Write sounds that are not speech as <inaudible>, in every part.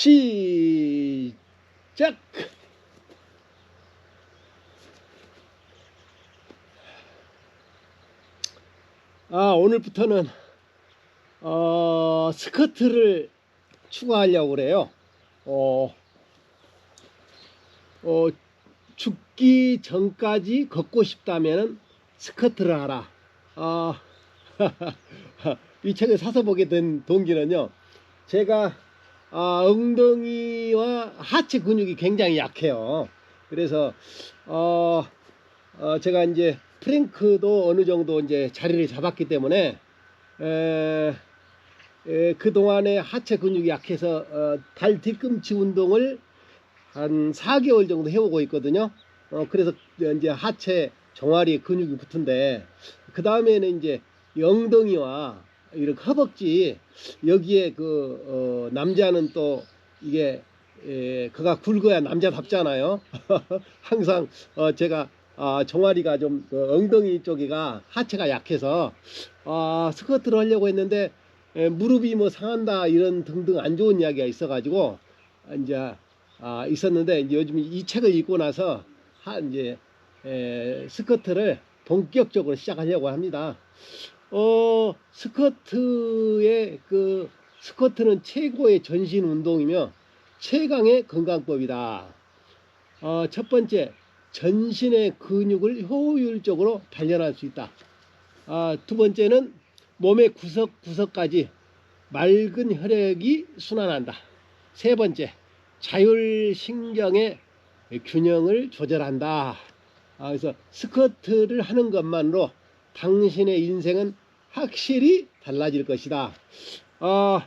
시작! 아, 오늘부터는 어, 스커트를 추가하려고 그래요. 어, 어, 죽기 전까지 걷고 싶다면 스커트를 하라. 아, <laughs> 이 책을 사서 보게 된 동기는요. 제가 아, 엉덩이와 하체 근육이 굉장히 약해요. 그래서 어, 어, 제가 이제 프랭크도 어느 정도 이제 자리를 잡았기 때문에 에, 에, 그 동안에 하체 근육이 약해서 어, 발 뒤꿈치 운동을 한 4개월 정도 해오고 있거든요. 어, 그래서 이제 하체 종아리 근육이 붙은데 그 다음에는 이제 엉덩이와 이렇게 허벅지 여기에 그 어, 남자는 또 이게 에, 그가 굵어야 남자답잖아요. <laughs> 항상 어, 제가 아, 종아리가 좀 그 엉덩이 쪽이가 하체가 약해서 아, 스쿼트를 하려고 했는데 에, 무릎이 뭐 상한다 이런 등등 안 좋은 이야기가 있어가지고 이제 아, 있었는데 이제 요즘 이 책을 읽고 나서 한 이제 에, 스쿼트를 본격적으로 시작하려고 합니다. 어, 스쿼트의 그 스쿼트는 최고의 전신 운동이며 최강의 건강법이다. 어, 첫 번째, 전신의 근육을 효율적으로 단련할 수 있다. 아, 두 번째는 몸의 구석구석까지 맑은 혈액이 순환한다. 세 번째, 자율신경의 균형을 조절한다. 아, 그래서 스쿼트를 하는 것만으로 당신의 인생은 확실히 달라질 것이다. 어,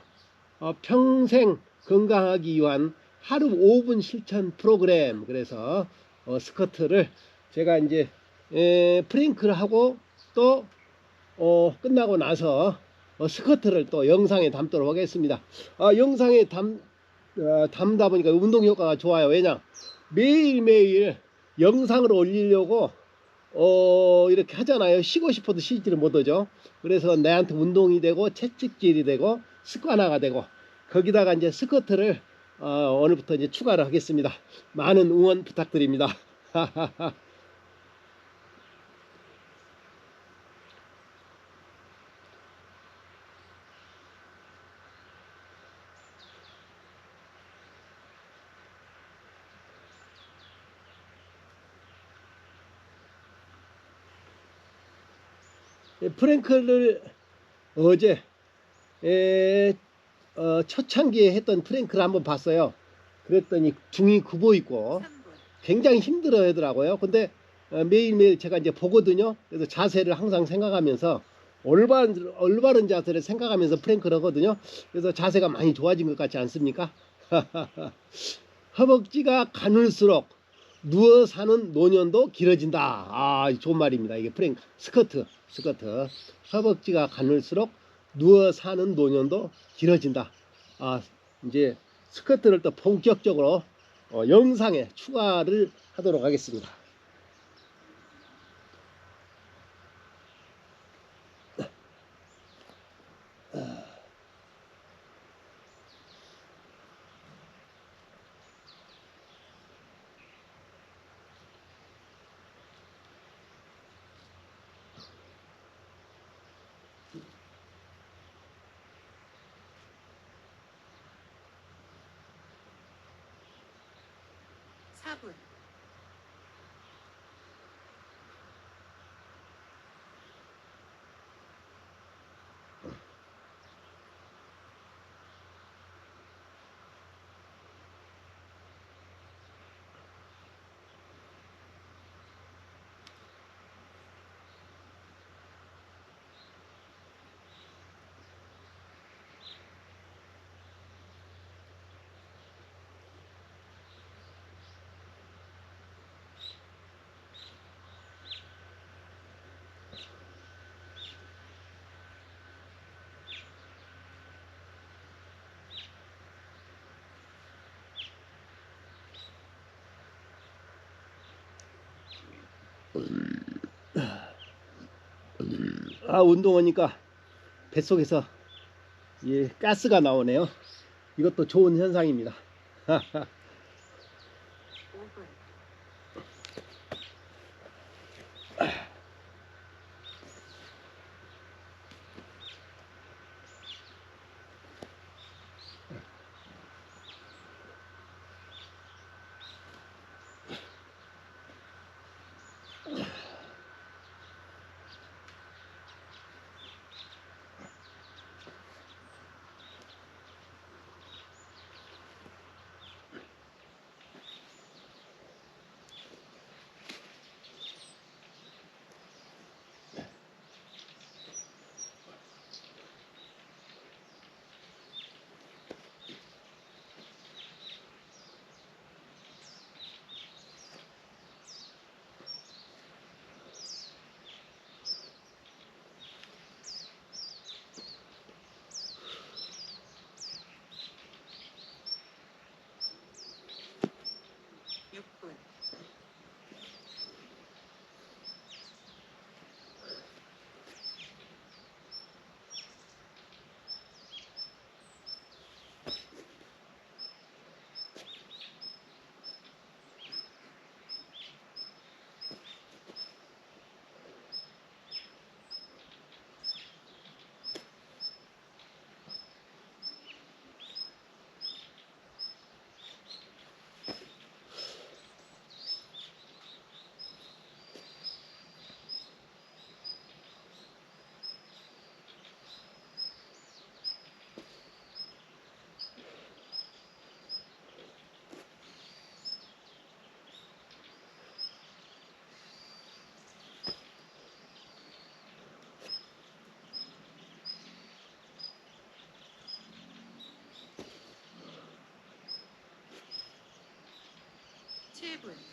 어, 평생 건강하기 위한 하루 5분 실천 프로그램. 그래서 어, 스쿼트를 제가 이제 에, 프랭크를 하고 또 어, 끝나고 나서 어, 스쿼트를 또 영상에 담도록 하겠습니다. 아, 영상에 담, 어, 담다 보니까 운동 효과가 좋아요. 왜냐? 매일매일 영상을 올리려고 어, 이렇게 하잖아요. 쉬고 싶어도 쉬지를 못하죠. 그래서 내한테 운동이 되고 채찍질이 되고 습관화가 되고 거기다가 이제 스쿼트를 어, 오늘부터 이제 추가를 하겠습니다. 많은 응원 부탁드립니다. <laughs> 프랭크를 어제 에, 어, 초창기에 했던 프랭크를 한번 봤어요. 그랬더니 중이 굽어 있고 굉장히 힘들어 하더라고요. 근데 어, 매일매일 제가 이제 보거든요. 그래서 자세를 항상 생각하면서 올바른, 올바른 자세를 생각하면서 프랭크를 하거든요. 그래서 자세가 많이 좋아진 것 같지 않습니까? <laughs> 허벅지가 가눌수록 누워 사는 노년도 길어진다. 아, 좋은 말입니다. 이게 프랭크, 스커트, 스커트. 허벅지가 가눌수록 누워 사는 노년도 길어진다. 아, 이제 스커트를 또 본격적으로 어, 영상에 추가를 하도록 하겠습니다. 사 아, 운동하니까 뱃속에서 예, 가스가 나오네요. 이것도 좋은 현상입니다. <laughs> Chamberlain.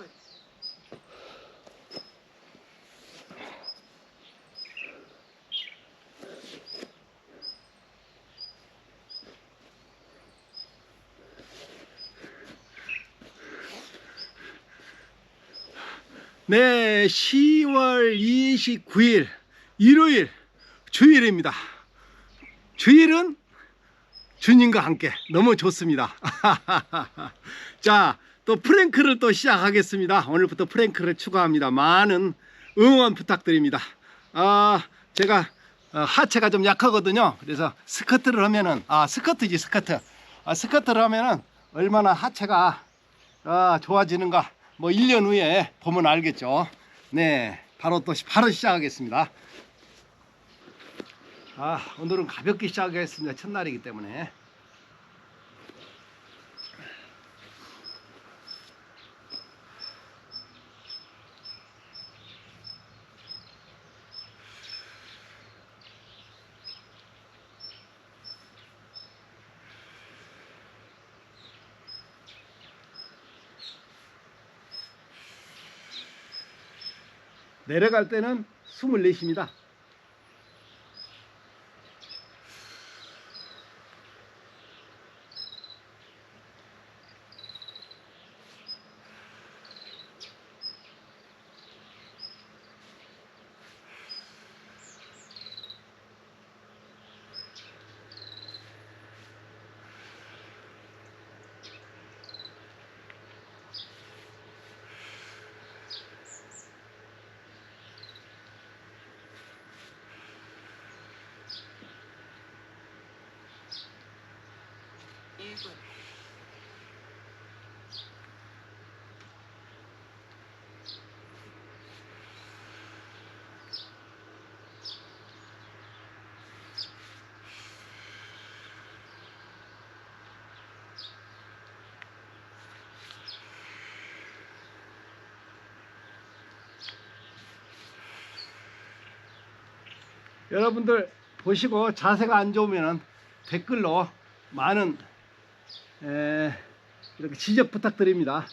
1분. 네, 10월 29일 일요일 주일입니다. 주일은 주님과 함께 너무 좋습니다. <laughs> 자, 또 프랭크를 또 시작하겠습니다. 오늘부터 프랭크를 추가합니다. 많은 응원 부탁드립니다. 아, 제가 어, 하체가 좀 약하거든요. 그래서 스커트를 하면은 아 스커트지 스커트. 아 스커트를 하면은 얼마나 하체가 아, 좋아지는가. 뭐 1년 후에 보면 알겠죠. 네, 바로 또 시- 바로 시작하겠습니다. 아, 오늘은 가볍게 시작하겠습니다. 첫날이기 때문에. 내려갈 때는 숨을 내쉽니다. 일분 여러분들 보시고 자세가 안 좋으면 댓글로 많은 에, 이렇게 지적 부탁드립니다.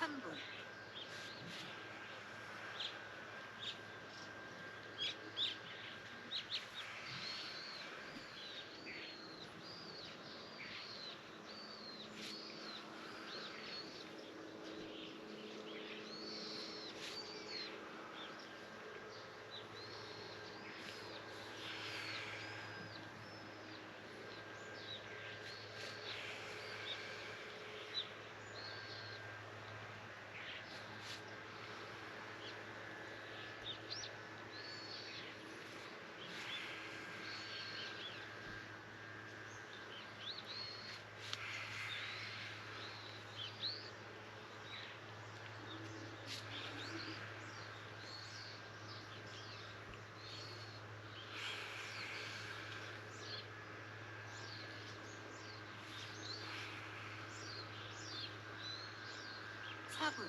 assemble. 분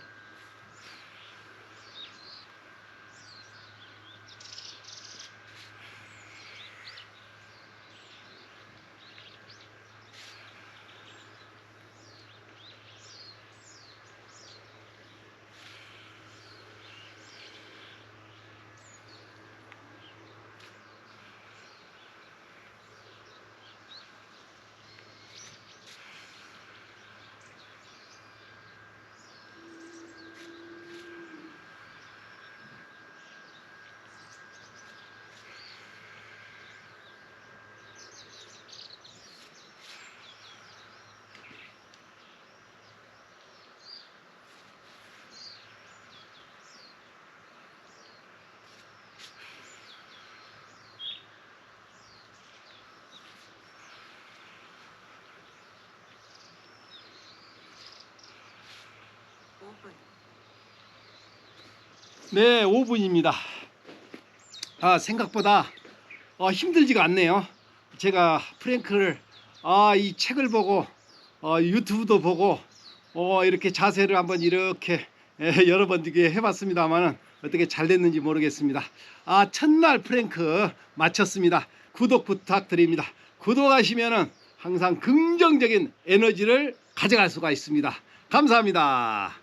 네, 5분입니다. 아, 생각보다 어, 힘들지가 않네요. 제가 프랭크를 아, 이 책을 보고 어, 유튜브도 보고 어, 이렇게 자세를 한번 이렇게 에, 여러 번 이렇게 해봤습니다만은 어떻게 잘 됐는지 모르겠습니다. 아, 첫날 프랭크 마쳤습니다. 구독 부탁드립니다. 구독하시면은 항상 긍정적인 에너지를 가져갈 수가 있습니다. 감사합니다.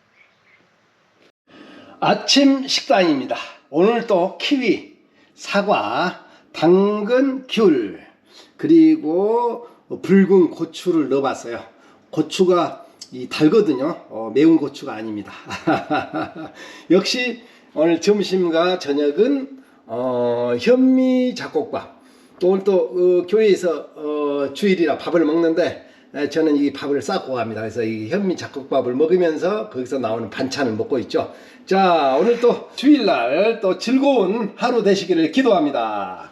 아침 식단입니다. 오늘 또 키위, 사과, 당근, 귤, 그리고 붉은 고추를 넣어봤어요. 고추가 이 달거든요. 어, 매운 고추가 아닙니다. <laughs> 역시 오늘 점심과 저녁은 어, 현미 잡곡밥. 또 오늘 또 어, 교회에서 어, 주일이라 밥을 먹는데 에, 저는 이 밥을 싸고 갑니다. 그래서 이 현미 잡곡밥을 먹으면서 거기서 나오는 반찬을 먹고 있죠. 자, 오늘 또 주일날 또 즐거운 하루 되시기를 기도합니다.